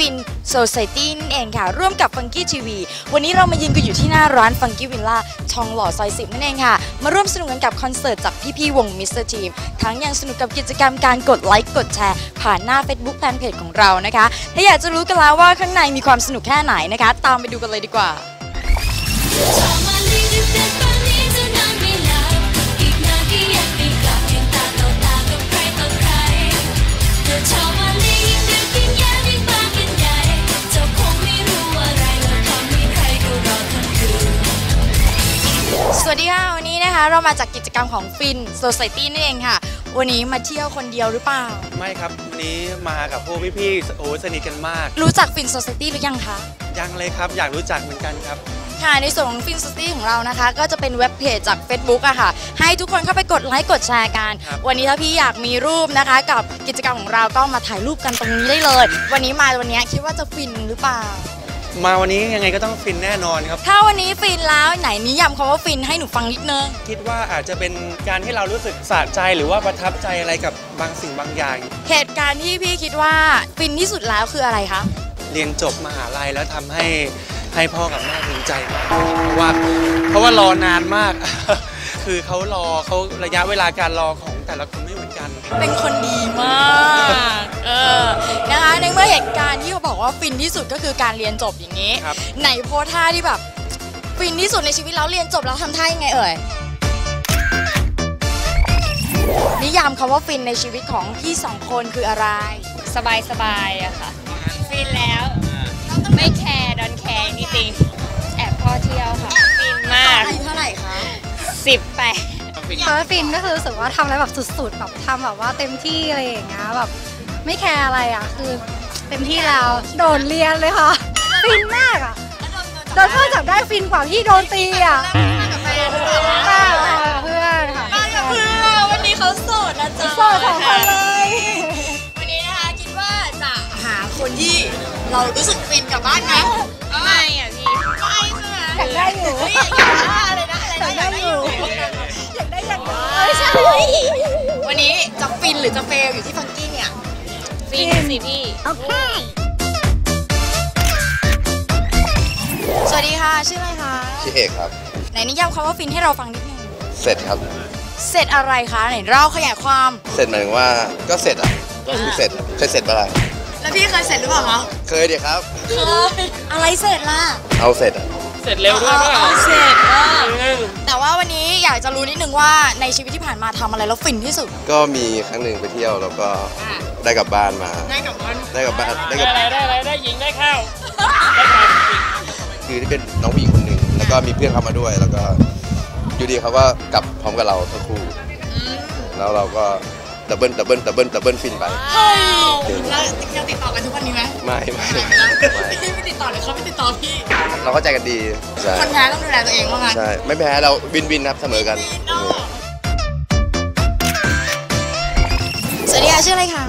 ค่ะวันนี้อยู่กับฟิน Society นั่นเองค่ะ ร่วมกับ Funky TV วันนี้เรามายืนกันอยู่ที่หน้าร้าน Funky Villa ทองหล่อซอย10นั่นเองค่ะ มาร่วมสนุกกันกับคอนเสิร์ตจากพี่ๆวง Mr. Team ทั้งยังสนุกกับกิจกรรมการกดไลค์กดแชร์ ผ่านหน้า Facebook Fanpage ของเรานะคะ ถ้าอยากจะรู้กันแล้วว่าข้างในมีความสนุกแค่ไหนนะคะ ตามไปดูกันเลยดีกว่า วัสดีค่ะ วันนี้นะคะเรามาจากกิจกรรมของฟิน Society นั่นเองค่ะ วันนี้มาเที่ยวคนเดียวหรือเปล่า ไม่ครับวันนี้มากับพวกพี่ๆโอ้สนิทกันมาก รู้จักฟิน Society หรือยังคะ ยังเลยครับ อยากรู้จักเหมือนกันครับ ค่ะ ในส่วนของฟินสตี้ของเรานะคะ ก็จะเป็นเว็บเพจจาก Facebook อะค่ะ ให้ทุกคนเข้าไปกดไลค์กดแชร์กัน ครับ วันนี้ถ้าพี่อยากมีรูปนะคะ กับกิจกรรมของเราก็มาถ่ายรูปกันตรงนี้ได้เลย วันนี้มาวันนี้คิดว่าจะฟินหรือเปล่า มาวันนี้ยังไงก็ต้องฟินแน่นอนครับ ถ้าวันนี้ฟินแล้วไหนนิยามคำว่าฟินให้หนูฟังนิดนึง คิดว่าอาจจะเป็นการที่เรารู้สึกสะใจหรือว่าประทับใจอะไรกับบางสิ่งบางอย่าง เหตุการณ์ที่พี่คิดว่าฟินที่สุดแล้วคืออะไรคะ เรียนจบมหาลัยแล้วทำให้ให้พ่อกับแม่ภูมิใจมากเพราะว่าเพราะว่ารอนานมาก คือเขารอเขาระยะเวลาการรอของ แต่ละคนไม่เหมือนกัน เป็นคนดีมากเออนะคะในเมื่อเหตุการณ์ที่เขาบอกว่าฟินที่สุดก็คือการเรียนจบอย่างนี้ ครับ ไหนโพสท่าที่แบบ ฟินที่สุดในชีวิตแล้วเรียนจบแล้วทำท่ายังไงเอ่ยนิยามคำว่าฟินในชีวิตของพี่สองคนคืออะไร สบายสบายๆอะค่ะ ฟินแล้ว ดคำว่าฟินก็คือรู้สึกว่าทำอะไรแบบสุดๆแบบทำแบบว่าเต็มที่อะไรอย่างเงี้ยแบบไม่แคร์อะไรอะคือเต็มที่แล้วโดนเรียนเลยค่ะฟินมากอะโดนพ่อจับได้ฟินกว่าที่โดนตีอะป้าค่ะเพื่อนค่ะเพื่อวันนี้เขาโสดนะจ๊ะโซ่สองคนเลยวันนี้นะคะคิดว่าจะหาคนที่เรารู้สึกฟินกลับบ้านไหมไม่ หรือจะเฟลอยู่ที่ฟังกี้เนี่ยฟินสิพี่ โอเค สวัสดีค่ะ ชื่ออะไรคะ ชื่อเอกครับ ไหนนิยามคำว่าฟินให้เราฟังนิดนึง เสร็จครับ เสร็จอะไรคะ ไหนเล่าขยายความ เสร็จหมายถึงว่าก็เสร็จอะ ก็คือเสร็จเคยเสร็จปะล่ะแล้วพี่เคยเสร็จหรือเปล่าคะ เคยเดียครับ เคย อะไรเสร็จล่ะ เอาเสร็จอะ เสร็จเร็วด้วยอ๋อเสร็จอะแต่ว่าวันนี้อยากจะรู้นิดนึงว่าในชีวิตที่ผ่านมาทำอะไรแล้วฟินที่สุด ก็มีครั้งหนึ่งไปเที่ยวแล้วก็ได้กลับบ้านมา ได้กับวันได้กลับบ้านได้กลับได้อะไรได้อะไรได้หญิงได้ข้าวคือที่เป็นน้องผู้หญิงคนหนึ่งแล้วก็มีเพื่อนเข้ามาด้วย แล้วก็อยู่ดีเขาก็กลับพร้อมกับเราทั้งคู่แล้วเราก็ ดับเบิลดับเบิลดับเบิลดับเบิลฟินไปเฮ้ยแล้วยังติดต่อกันทุกวันนี้ไหมไม่ไม่ไม่ไม่พี่ไม่ติดต่อเลยเขาไม่ติดต่อพี่ เราเข้าใจกันดีใช่คนแพ้ต้องดูแลตัวเองว่างั้นใช่ไม่แพ้เราวินวินครับเสมอกันสวัสดีค่ะชื่ออะไรคะ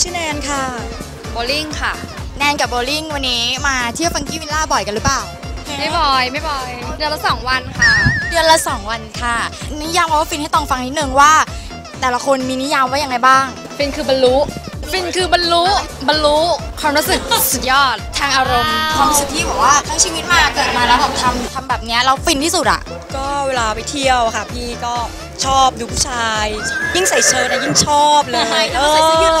ชื่อแนนค่ะโบลิ่งค่ะแนนกับโบลิ่งวันนี้มาเที่ยวฟังกี้วิลล่าบ่อยกันหรือเปล่าไม่บ่อยไม่บ่อย เดือนละสองวันค่ะ เดือนละ2วันค่ะนิยามว่าฟินให้ตองฟังนิดนึงว่า แต่ละคนมีนิยามว่ายังไงบ้าง ฟินคือบรรลุ ฟินคือบรรลุ บรรลุ ความรู้สึกสุดยอด ทางอารมณ์ ความรู้สึกที่บอกว่าทั้งชีวิตมาเกิดมาแล้วแบบทำทำแบบเนี้ยเราฟินที่สุดอะก็เวลาไปเที่ยวค่ะ พี่ก็ชอบดูผู้ชาย ยิ่งใส่เชิ้ตนะยิ่งชอบเลยเอ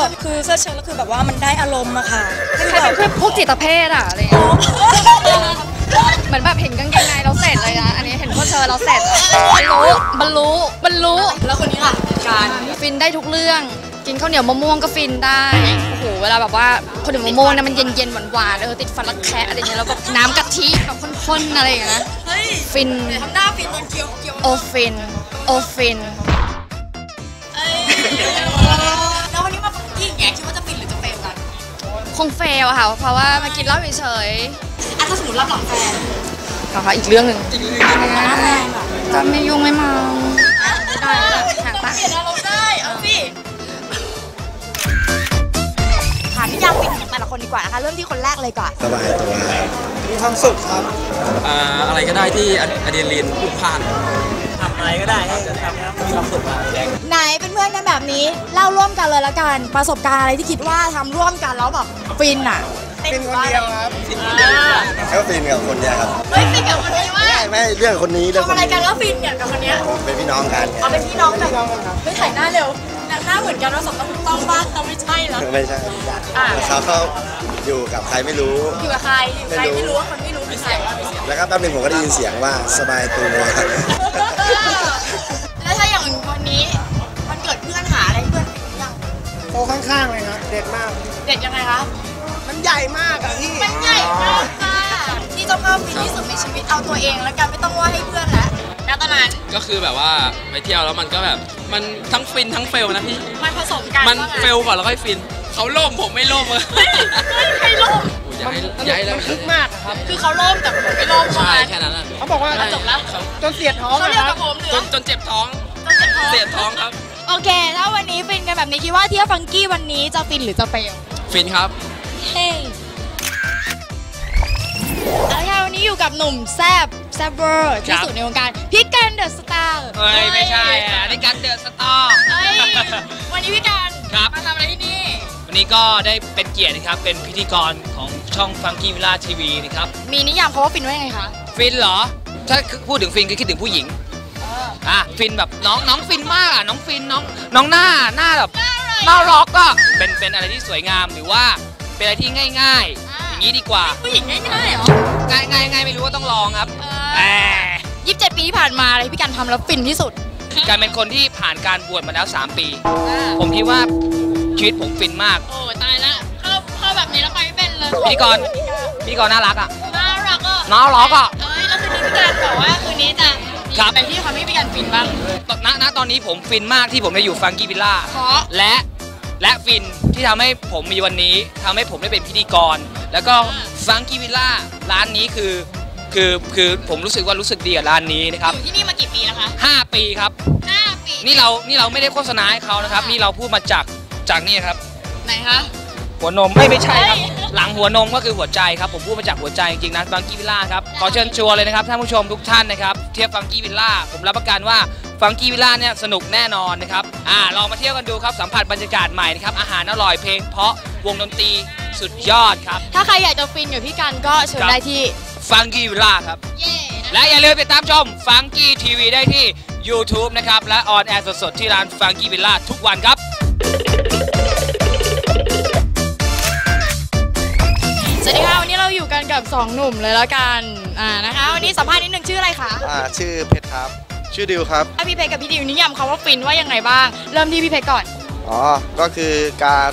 อคือเสื้อเชิ้ตแล้วคือแบบว่ามันได้อารมณ์อะค่ะคือใครแบเป็บนพวกจิตเภทอะอะไรอย่างเงี้ยเหมือนแบบเห็นกางเกงในเราเส ร็จเลยนะ อันนี้เห็นพวกเธอเราเสร็จบรรลุบรรลุบรรลุแล้วคนนี้ล่ะการฟินได้ทุกเรื่อง กินข้าวเหนียวมะม่วงก็ฟินได้โอ้โหเวลาแบบว่าข้าวเหนียวมะม่วงเนี่ยมันเย็นๆหวานๆเออติดฟันรักแคะอะไรอย่างเงี้ยแล้วแบบน้ำกะทิแบบข้นๆอะไรอย่างเงี้ยเฮ้ยฟินทำหน้าฟินตอนเคี้ยวเคี้ยวโอฟินโอฟินแล้ววันนี้มาฟังกี้อย่างเงี้ยคิดว่าจะฟินหรือจะเฟลกันคงเฟลค่ะเพราะว่ามากินเหล้าเฉยอะถ้าสมมติรับหลังแฟน ๆนะคะอีกเรื่องหนึ่งหน้าแฟนแบบก็ไม่ยุ่งไม่เมาได้แล้วหาต้ปะองเปลี่ยนอารมณ์ได้เอาสิถามนิยามฟินของแต่ละคนดีกว่านะคะเริ่มที่คนแรกเลยก่อนสบายสบายมีความสุขครับอ่าอะไรก็ได้ที่อะดรีนาลีนพุ่งพล่านไหนเป็นเพื่อนพื่อนกันแบบนี้เล่าร่วมกันเลยละกันประสบการณ์อะไรที่คิดว่าทำร่วมกันแล้วแบบฟินอะ เป็นคนเดียวครับก็ฟินกับคนเนี้ยครับเฮ้ยฟินกับคนนี้ว่าไม่ไม่เรื่องคนนี้เรื่องทำคอะนไรนี้กันแล้วฟินเนี่ยกับคนเนี้ยผมเป็นพี่น้องกันเอาเป็นพี่น้องกันเฮ้ยถ่ายหน้าเร็วหน้าเหมือนกันว่าสมต้องต้องบ้างเราไม่ใช่เหรอ ไม่ใช่อะ เขาเขาอยู่กับใครไม่รู้ อยู่กับใครอยู่กับใครไม่รู้ว่าคนไม่รู้คือใครแล้วก็แป๊บหนึงผมก็ได้ยินเสียงว่าสบายตัว แล้วถ้าอย่างวันนี้มันเกิดเพื่อนหาอะไรเพื่อนฟินยังโตข้างๆเลยครับเด็ดมาก เด็ดยังไงคะมันให ญ่มากอะพี่มันใหญ่มากค่ะที่เจ้าภาพฟินที่สุดในชีวิตเอาตัวเองแล้วกันไม่ต้องว่าให้เพื่อนแล้วแล้วตอนนั้นก็คือแบบว่าไปเที่ยวแล้วมันก็แบบมันทั้งฟินทั้งเฟลนะพี่มันผสมกันมันว่าไงเฟลก่อนแล้วค่อยฟินเขาล่มผมไม่ล่มเลยเฮ้ยใครล่มอย่าให้อย่าให้แล้วมันคึกมากอะครับคือเขาล่มแต่ผมไม่ล่มใช่ว่าแค่นั้นอะเขาบอกว่าจบแล้วจนเสียดท้องเขาอะเรียกคกัรับบผมเหลืจอนจนเจ็บท้องจนเจ็บท้องเสียดท้องครับ โอเค ถ้าวันนี้ฟินกันแบบนี้คิดว่าเที่ยวฟังกี้วันนี้จะฟินหรือจะเฟลฟินครับ เฮ้ยเอาละค่ะวันนี้อยู่กับหนุ่มแซบแซบเวอร์ที่สุดในวงการพี่กันเดอะสตาร์เฮ้ยไม่ใช่อะนี่การเดือดสตอร์เฮ้ยวันนี้พี่กันครับ มาทำอะไรที่นี่ วันนี้ก็ได้เป็นเกียรตินะครับ เป็นพิธีกรของช่องฟังกี้วิลล่าทีวีนะครับ มีนิยามเขาว่าฟินว่ายังไงคะ ฟินเหรอ ถ้าพูดถึงฟินก็คิดถึงผู้หญิงอะฟินแบบน้องน้องฟินมากอะน้องฟินน้องน้องหน้าหน้าแบบน่ารักก็เป็นเป็นอะไรที่สวยงามหรือว่า เป็นอะไรที่ง่ายๆ อย่างนี้ดีกว่าผู้หญิงง่ายๆเหรอ ง่ายง่ายง่ายไม่รู้ว่าต้องลองครับเอแหอมยี่สิบเจ็ดปีที่ผ่านมาอะไรพี่กันทำแล้วฟินที่สุด การเป็นคนที่ผ่านการบวชมาแล้ว 3 ปี ผมคิดว่าชีวิตผมฟินมาก โอ้ตายละเข้าเข้าแบบนี้แล้วไปไม่เป็นเลยพิธีกรพิธีกรน่ารักอะ น่ารักอะน่ารักอะ เอ้ยแล้วคืนนี้พี่กันบอกว่าคืนนี้จะครับ ไปที่ทำให้พี่กันฟินบ้างตณณตอนนี้ผมฟินมากที่ผมได้อยู่ฟังกี้วิลล่า เพราะ และ และฟินที่ทำให้ผมมีวันนี้ทำให้ผมได้เป็นพิธีกร แล้วก็ฟังกี้วิลล่าร้านนี้คือ คือคือผมรู้สึกว่ารู้สึกดีกับร้านนี้นะครับ อยู่ที่นี่มากี่ปีแล้วคะ5 ปีครับ ห้าปีนี่เรานี่เราไม่ได้โฆษณาให้เขานะครับ นี่เราพูดมาจากจากนี่ครับ ไหนคะ หัวนมไม่ไม่ใช่ครับ เฮ้ย หลังหัวนมก็คือหัวใจครับผมพูดมาจากหัวใจจริงๆนะฟังกี้วิลล่าครับขอเชิญชวนเลยนะครับท่านผู้ชมทุกท่านนะครับเที่ยวฟังกี้วิลล่าผมรับประกันว่าฟังกี้วิลล่าเนี่ยสนุกแน่นอนนะครับอ่าลองมาเที่ยวกันดูครับสัมผัสบรรยากาศใหม่นะครับอาหารอร่อยเพลง เพราะวงดนตรีสุดยอดครับ ถ้าใครอยากจะฟินกับพี่กันก็เชิญครับได้ที่ฟังกี้วิลล่าครับเย่นะและอย่าลืมติดตามชมฟังกี้ทีวีได้ที่ YouTube นะครับและออนแอร์สดๆที่ร้านฟังกี้วิลล่าทุกวันครับ สวัสดีค่ะวันนี้เราอยู่กันกับสองหนุ่มเลยแล้วกันอ่านะคะวันนี้สัมภาษณ์นิดนึงชื่ออะไรคะอ่าชื่อเพชรครับ ชื่อดิวครับ ถ้าพี่เพชรกับพี่ดิวนิยามคำว่าฟินว่ายังไงบ้าง เริ่มที่พี่เพชรก่อนอ๋อ ก็คือการ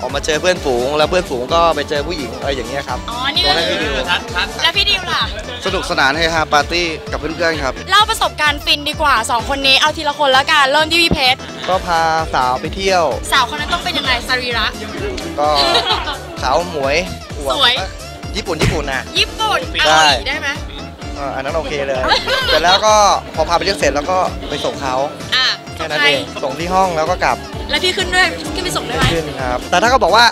ออกมาเจอเพื่อนฝูง แล้วเพื่อนฝูงก็ไปเจอผู้หญิงอะไรอย่างเงี้ยครับอ๋อนี่ตัก็วนั้นคืคืออดิวแล้วพี่ดิวล่ะสนุกสนานเฮฮาปาร์ตี้กับเพื่อนๆครับเล่าประสบการณ์ฟินดีกว่าสองคนนี้เอาทีละคนแล้วกันเริ่มที่พี่เพชรก็พาสาวไปเที่ยว สาวคนนั้นต้องเป็นยังไงสรีระก็ สาวหมวย อวบสวย ญี่ปุ่นญี่ปุ่นนะ ญี่ปุ่นใช่เกาหลีได้ไหมอ่าอันนั้นโอเคเลยเสร็จแล้วก็พอพาไปเที่ยวเสร็จแล้วก็ไปส่งเขาอะแค่นั้นเองส่งที่ห้องแล้วก็กลับแล้วพี่ขึ้นด้วยขึ้นไปส่งได้ไหมขึ้นครับ แต่ถ้าเขาบอกว่า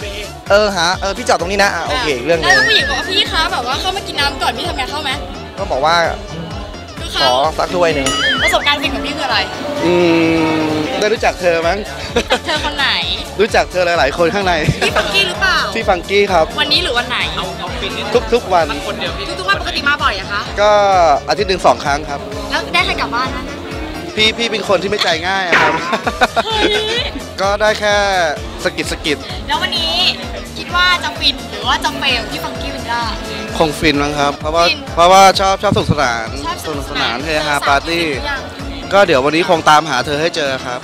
เออหาเออพี่จอดตรงนี้นะอะโอเคอีกเรื่องหนึแล้วงถ้าผู้หญิงบอกว่าพี่คะแบบว่าเข้ามากินน้ำก่อนพี่ทำไงเข้าไหมก็บอกว่าคือขเข้าอสักถ้วยหนึ่งประสบการณ์ฟินของพี่คืออะไรอืมได้รู้จักเธอมั้ง เธอคนไหนรู้จักเธอหลาย ๆ คนข้างใน พี่ฟังกี้หรือ เปล่าพี่ฟังกี้ครับ วันนี้หรือวันไหน ทุกทุกวัน ทุกๆวันปกติมาบ่อยอะคะ ก็อาทิตย์หนึ่งสองครั้งครับ แล้วได้ใครกลับบ้านนะพี่พี่เป็นคนที่ไม่ใจง่ายอะครับเฮ้ยก็ได้แค่สะกิดสะกิด แล้ววันนี้คิดว่าจะฟินหรือว่าจะเฟลที่ฟังกี้วินล่าคงฟินมั้งครับ เพราะว่าฟินเพราะว่าชอบชอบสนุกสนานชอบสนุกสนานเฮฮาจอสวปาร์ตี้ที่ฟินหรือยัง ก็เดี๋ยววันนี้คงตามหาเธอให้เจอครับ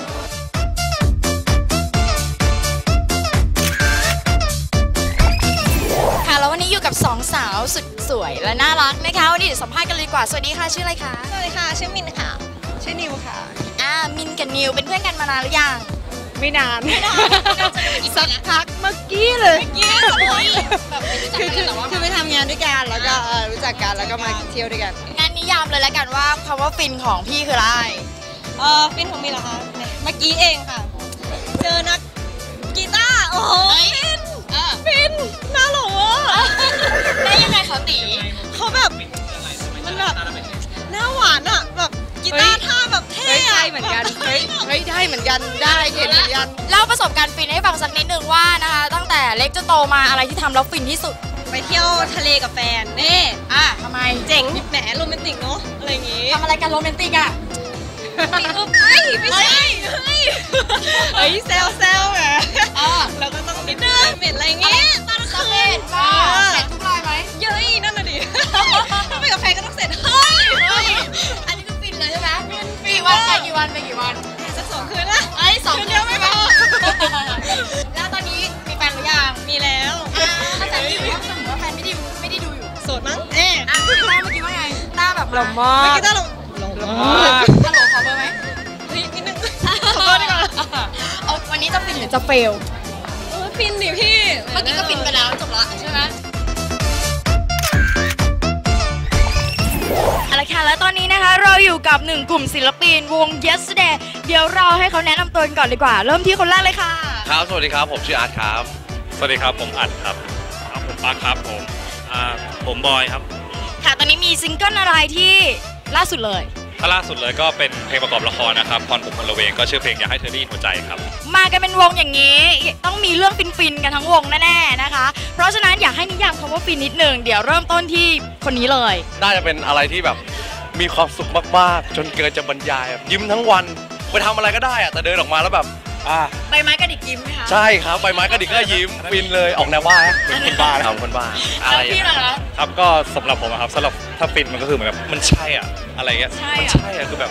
สองสาวสุดสวยและน่ารักนะคะวันนี้เดี๋ยวสัมภาษณ์กันเลยดีกว่า สวัสดีค่ะชื่ออะไรคะสวัสดีค่ะชื่อมินค่ะ ชื่อนิวค่ะ อ่ามินกับนิวเป็นเพื่อนกันมานานหรือยังไม่นานไม่นานสักพักเมื่อกี้เลยเยี่ยมเลยแบบไม่รู้จักคือกันคือแต่ว่าคือไปทำงานด้วยกันแล้วก็เอ่อรู้จักกันแล้วก็มาเที่ยวด้วยกันงั้นนิยามเลยแล้วกันว่าคำว่าฟินของพี่คืออะไรเออฟินของมินเหรอคะเมื่อกี้เองค่ะ เจอนักกีตาร์โอ้โหเฮ้ยฟินเออ ฟินน่าหลงอะได้ยังไงเขาตีเขาแบบมันแบบหน้าหวานอะแบบกีตาร์ท่าแบบเท่อะเฮ้ยใช่เหมือนกันแบบเฮ้ยเฮ้ยได้เหมือนเหมือนกันได้เห็นเหมือนกันเล่าประสบการณ์ฟินให้ฟังสักนิดนึงว่านะคะ ตั้งแต่เล็กจนโตมาอะไรที่ทำแล้วฟินที่สุดไปเที่ยวทะเลกับแฟนนี่อะทำไมเจ๋งแหมโรแมนติกเนาะอะไรอย่างงี้ทำอะไรกันโรแมนติกอะ เฮ้ยไม่ใช่เฮ้ยเฮ้ยแซวแซวแหมอะเราก็ต้องนิดนึงเหม็นอะไรเงี้ยตอนคืนว่าเสร็จทุกรายไหมเย้ยนั่นน่ะดิถ้าไปกับแฟนก็ต้องเสร็จเฮ้ยเฮ้ยอันนี้คือฟินเลยใช่ไหมกี่วันไปกี่วันไปกี่วันสักสองคืนนะเอ้ยสองคืนเดียวไม่พอแล้วตอนนี้มีแฟนหรือยังมีแล้วอ่าถ้าแฟนไม่อยู่ถ้าสมมติว่าแฟนไม่ได้ดูไม่ได้ดูอยู่โสดมั้งเอ๊ะอะพี่ต้าเมื่อกี้ว่าไงต้าแบบหล่อมากเมื่อกี้ต้าลงลงลงฮัลโหลขอเบ จะฟินหรือจะเฟลโอ้ยฟินดิพี่เมื่อกี้ก็ฟินไปแล้วจบละใช่ไหมเอาละค่ะแล้วตอนนี้นะคะ เราอยู่กับหนึ่งกลุ่มศิลปินวง Yesterday เดี๋ยวเราให้เขาแนะนำตัวกันก่อนดีกว่า เริ่มที่คนแรกเลยค่ะ ครับ สวัสดีครับ ผมชื่ออาร์ตครับ สวัสดีครับ ผมอัดครับครับผมปาร์คครับผมอ่าผมบอยครับ ค่ะ ตอนนี้มีซิงเกิลอะไรที่ล่าสุดเลย ถ้าล่าสุดเลยก็เป็นเพลงประกอบละครนะครับพรผมพลเวงก็ชื่อเพลงอยากให้เธอได้ยินหัวใจครับ มากันเป็นวงอย่างนี้ ต้องมีเรื่องฟินๆกันทั้งวงแน่ๆนะคะ เพราะฉะนั้นอยากให้นิยามคำว่าฟินนิดหนึ่งเดี๋ยวเริ่มต้นที่คนนี้เลย น่าจะเป็นอะไรที่แบบมีความสุขมากๆ จนเกินจะบรรยายอะยิ้มทั้งวัน ไปทำอะไรก็ได้อะแต่เดินออกมาแล้วแบบ อ่าใบไม้กระดิกยิ้มไหมคะใช่ครับใบไม้กระดิกก็ยิ้มฟินเลยออกแนวบ้าฮะเป็นคนบ้าครับคนบ้าอะไรแล้วพี่อะล่ะคะ ครับก็สำหรับผมอะครับสำหรับถ้าฟินมันก็คือเหมือนแบบมันใช่อะอะไรเงี้ยใช่อะ มันใช่อะคือแบบ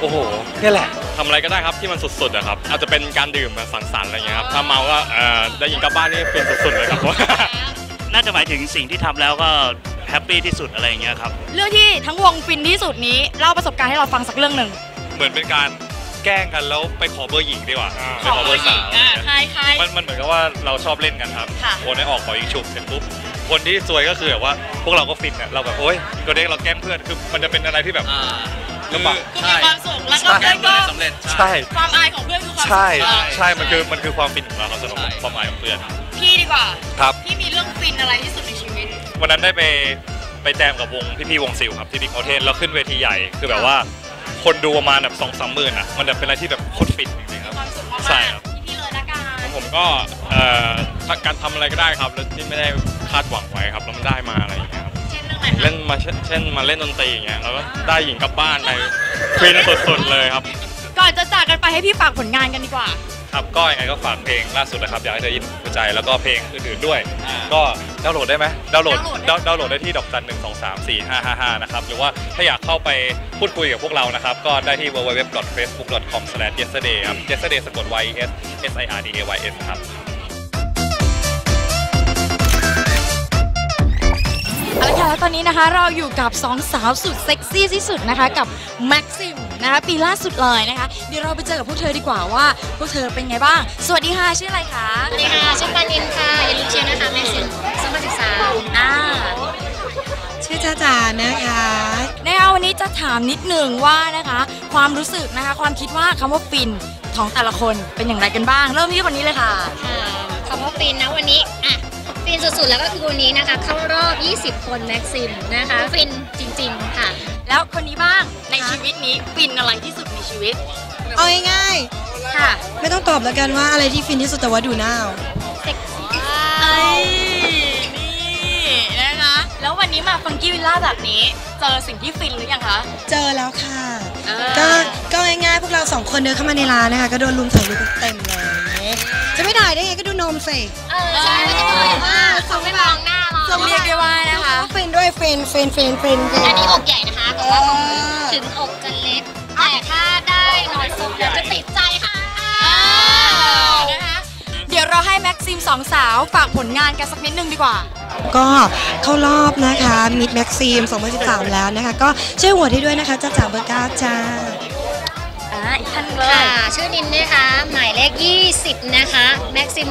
โอ้โหเนี่ยแหละทำอะไรก็ได้ครับที่มันสุดๆอะครับอาจจะเป็นการดื่มแบบสังสรรค์อะไรเงี้ยครับถ้าเมาก็เอ่อได้ยินกลับบ้านนี่ฟินสุดๆเลยครับน่าจะหมายถึงสิ่งที่ทำแล้วก็แฮปปี้ที่สุดอะไรอย่างเงี้ยครับ เรื่องที่ทั้งวงฟินที่สุดนี้เล่าประสบการณ์ให้เราฟังสักเรื่องหนึ่ง เหมือนเป็นการ แกล้งกันแล้วไปขอเบอร์หญิงดีกว่าไปขอเบอร์สาวใครใคร มันมันเหมือนกับว่าเราชอบเล่นกันครับค่ะ โอนให้ออกขอยิงฉุบเสร็จปุ๊บคนที่ซวยก็คือแบบว่าพวกเราก็ฟินเนี่ยเราแบบโอ๊ยตัวเด็กเราแกล้งเพื่อนคือมันจะเป็นอะไรที่แบบลำบาก คือมีความสุขแล้วก็ใช่ เพื่อนก็สำเร็จใช่ ความอายของเพื่อนคือความสุขใช่ของเราใช่มันคือมันคือความฟินของเราครับสำหรับความหมายของเพื่อนพี่ดีกว่า ครับ พี่มีเรื่องฟินอะไรที่สุดในชีวิต วันนั้นได้ไปไปแจมกับวงพี่ๆวงซิลครับที่บิ๊กเอาเทนแล้วขึ้นเวทีใหญ่คือแบบว่า คนดูประมาณแบบสองสามหมื่นอะ มันแบบเป็นอะไรที่แบบโคตรฟินจริงๆครับ ความสุขมากๆใช่ครับพี่เลยละกัน ผมก็เอ่อถ้าการทำอะไรก็ได้ครับ แล้วที่ไม่ได้คาดหวังไว้ครับ แล้วมันได้มาอะไรอย่างเงี้ยครับ เช่นเรื่องไหนคะเล่นมาเช่นเช่นมาเล่นดนตรีอย่างเงี้ย แล้วก็ได้หญิงกลับบ้านไปฟินสุดๆเลยครับ ก่อนจะจากกันไปให้พี่ฝากผลงานกันดีกว่า ครับก็ยังไงก็ฝากเพลงล่าสุดนะครับ อยากให้เธอยิน หัวใจแล้วก็เพลงอื่นๆด้วย ก็ดาวน์โหลดได้ไหมดาวน์โหลดดาวน์โหลดได้ดาวน์โหลดได้ที่ดอกจันหนึ่งสองสามสี่ห้าห้าห้านะครับหรือว่าถ้าอยากเข้าไปพูดคุยกับพวกเรานะครับ ก็ได้ที่ www.facebook.com/yesterday ครับ yesterday สะกด y e s s i r d a y s ครับ เอาละค่ะแล้วตอนนี้นะคะเราอยู่กับสองสาวสุดเซ็กซี่ที่สุดนะคะกับแม็กซิมนะคะปีล่าสุดเลยนะคะเดี๋ยวเราไปเจอกับพวกเธอดีกว่าว่าพวกเธอเป็นไงบ้าง สวัสดีค่ะชื่ออะไรคะสวัสดีค่ะชื่อปานินค่ะอย่าลืมเชียร์นะคะแม็กซิม2013อ่าชื่อจ้าจ๋านะคะนะคะวันนี้จะถามนิดหนึ่งว่านะคะความรู้สึกนะคะความคิดว่าคำว่าฟินของแต่ละคนเป็นอย่างไรกันบ้าง เริ่มที่คนนี้เลยค่ะ ค่ะคำว่าฟินนะวันนี้อะ ฟินสุดๆ แล้วก็คือวันนี้นะคะ เข้ารอบ 20 คนแม็กซิมนะคะ ฟินจริงๆ ค่ะ แล้วคนนี้บ้างในชีวิตนี้ฟินอะไรที่สุดในชีวิต เอาง่ายค่ะ ๆ ไม่ต้องตอบแล้วกันว่าอะไรที่ฟินที่สุดแต่ว่าดูหน้าเอาไอ้นี่นะคะ แล้ววันนี้มาฟังกี้วิลล่าแบบนี้ เจอสิ่งที่ฟินหรือยังคะ เจอแล้วค่ะอ่าก็ก็ง่ายๆพวกเราสองคนเดินเข้ามาในร้านนะคะ ก็โดนลุมถ่ายรูปเต็มเลย จะไม่ถ่ายได้ไงก็ดูนมสิเออใช่ไม่ได้เลยว่าเขาไม่มองหน้าเราต้องเรียกได้ว่านะคะฟินด้วยฟินฟินฟินฟินฟินอันนี้อกใหญ่นะคะแต่ว่าถึงอกจะเล็ก แต่ถ้าได้นอนซุปแล้วจะติดใจค่ะนะคะเดี๋ยวเราให้แม็กซิมสองสาวฝากผลงานกันสักนิดนึงดีกว่าก็เข้ารอบนะคะมิดแม็กซีม2013 แล้วนะคะ ก็ช่วยโหวตให้ด้วยนะคะจ้าจ๋าเบอร์เก้าจ้าอ่าอีก ท่านหนึ่งเลยค่ะ ชื่อนินนะคะ หมายเลข 20 นะคะแม็กซิม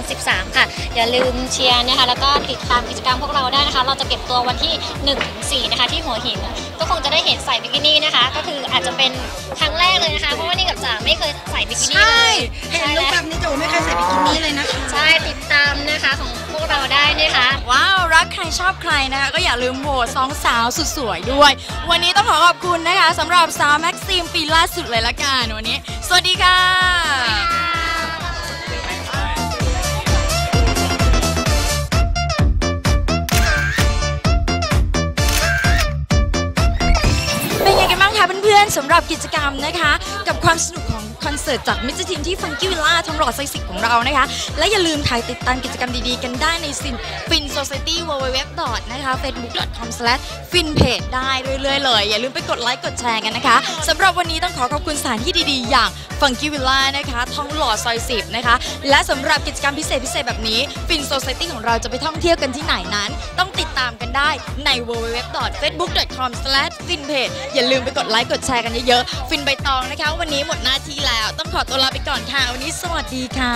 2013 ค่ะ อย่าลืมเชียร์นะคะ แล้วก็ติดตามกิจกรรมพวกเราได้นะคะ เราจะเก็บตัววันที่1-4นะคะ ที่หัวหิน ก็คงจะได้เห็นใส่บิกินี่นะคะ ก็คืออาจจะเป็นครั้งแรกเลยนะคะ เพราะว่านี่กับจ๋าไม่เคยใส่บิกินี่เลยเห็นรูปแบบนี้แต่ว่าไม่เคยใส่บิกินี่เลยนะคะ ใช่ติดตามนะคะของพวกเราได้นะคะ ว้าว รักใครชอบใครนะคะ ก็อย่าลืมโหวตสองสาวสุดสวยด้วย วันนี้ต้องขอขอบคุณนะคะสำหรับสาวแม็กซิ ธีมปีล่าสุดเลยละกันวันนี้ สวัสดีค่ะเป็นไงกันบ้างคะเพื่อนๆสำหรับกิจกรรมนะคะ กับความสนุกของคอนเสิร์ตจากมิสเตอร์ทีมที่ฟังกี้วิลล่าทองหล่อไซสิกของเรานะคะ และอย่าลืมถ่ายติดตามกิจกรรมดีๆ กันได้ในซินฟินโซซตี้ www นะคะ facebook.com finpage ได้เรื่อยๆเลย อย่าลืมไปกดไลค์กดแชร์กันนะคะสำหรับวันนี้ต้องขอขอบคุณสถานที่ดีๆ อย่างฟังกี้วิลล่านะคะทองหล่อซอย10นะคะ และสำหรับกิจกรรมพิเศษพิเศษแบบนี้ฟินโซซตี้ของเราจะไปท่องเที่ยวกันที่ไหนนั้น ต้องติดตามกันได้ใน www.facebook.com finpage อย่าลืมไปกดไลค์กดแชร์กันเยอะๆฟินใบตองนะคะวันนี้หมดหน้าที่แล้ว ต้องขอตัวลาไปก่อนค่ะ วันนี้สวัสดีค่ะ